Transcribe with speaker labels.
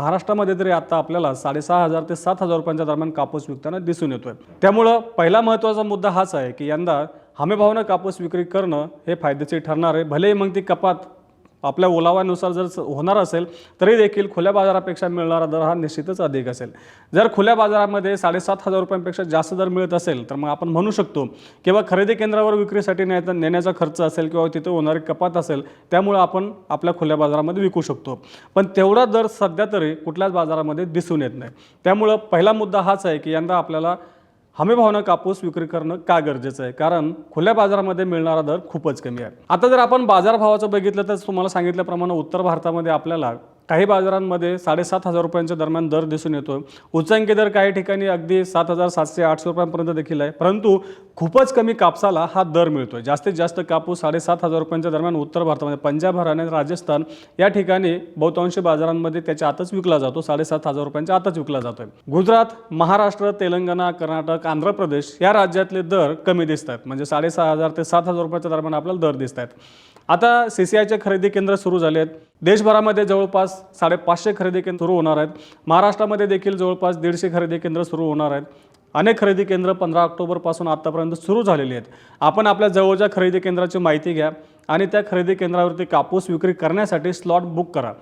Speaker 1: महाराष्ट्रामध्ये तरी आता आपल्याला साडेसहा हजार ते सात हजार रुपयांच्या दरम्यान कापूस विकताना दिसून येतोय. त्यामुळं पहिला महत्त्वाचा मुद्दा हाच आहे की यंदा हमीभावनं कापूस विक्री करणं हे फायद्याचे ठरणार आहे. भलेही मग ती कपात आपल्या ओलावानुसार जर होणार असेल तरी देखील खुल्या बाजारापेक्षा मिळणारा दर हा निश्चितच अधिक असेल. जर खुल्या बाजारामध्ये साडेसात हजार रुपयांपेक्षा जास्त दर मिळत असेल तर मग आपण म्हणू शकतो किंवा खरेदी केंद्रावर विक्रीसाठी न्यायचा नेण्याचा खर्च असेल किंवा तिथे होणारी कपात असेल त्यामुळं आपण आपल्या खुल्या बाजारामध्ये विकू शकतो. पण तेवढा दर सध्या तरी कुठल्याच बाजारामध्ये दिसून येत नाही. त्यामुळं पहिला मुद्दा हाच आहे की यंदा आपल्याला हमीभावानं कापूस विक्री करणं का गरजेचं आहे? कारण खुल्या बाजारामध्ये मिळणारा दर खूपच कमी आहे. आता जर आपण बाजारभावाचं बघितलं तर तुम्हाला सांगितल्याप्रमाणे उत्तर भारतामध्ये आपल्याला काही बाजारांमध्ये साडेसात हजार रुपयांच्या दरम्यान दर दिसून येतो उच्चांकी दर काही ठिकाणी अगदी सात हजार सातशे आठशे रुपयांपर्यंत देखील आहे. परंतु खूपच कमी कापसाला हा दर मिळतो आहे जास्तीत जास्त कापूस साडेसात हजार रुपयांच्या दरम्यान उत्तर भारतामध्ये पंजाब हरियाणा राजस्थान या ठिकाणी बहुतांशी बाजारांमध्ये त्याच्या आतच विकला जातो. साडेसात हजार रुपयांच्या आतच विकला जातो आहे गुजरात महाराष्ट्र तेलंगणा कर्नाटक आंध्र प्रदेश या राज्यातले दर कमी दिसत आहेत म्हणजे साडेसहा हजार ते सात हजार रुपयाच्या दरम्यान आपल्याला दर दिसत आहेत आता सी सी आयचे खरेदी केंद्र सुरू झाले आहेत देशभरामध्ये जवळपास साडेपाचशे खरेदी केंद्र सुरू होणार आहेत. महाराष्ट्रामध्ये देखील जवळपास दीडशे खरेदी केंद्र सुरू होणार आहेत. अनेक खरेदी केंद्र पंधरा ऑक्टोबरपासून आत्तापर्यंत सुरू झालेली आहेत. आपण आपल्या जवळच्या खरेदी केंद्राची माहिती घ्या आणि त्या खरेदी केंद्रावरती कापूस विक्री करण्यासाठी स्लॉट बुक करा.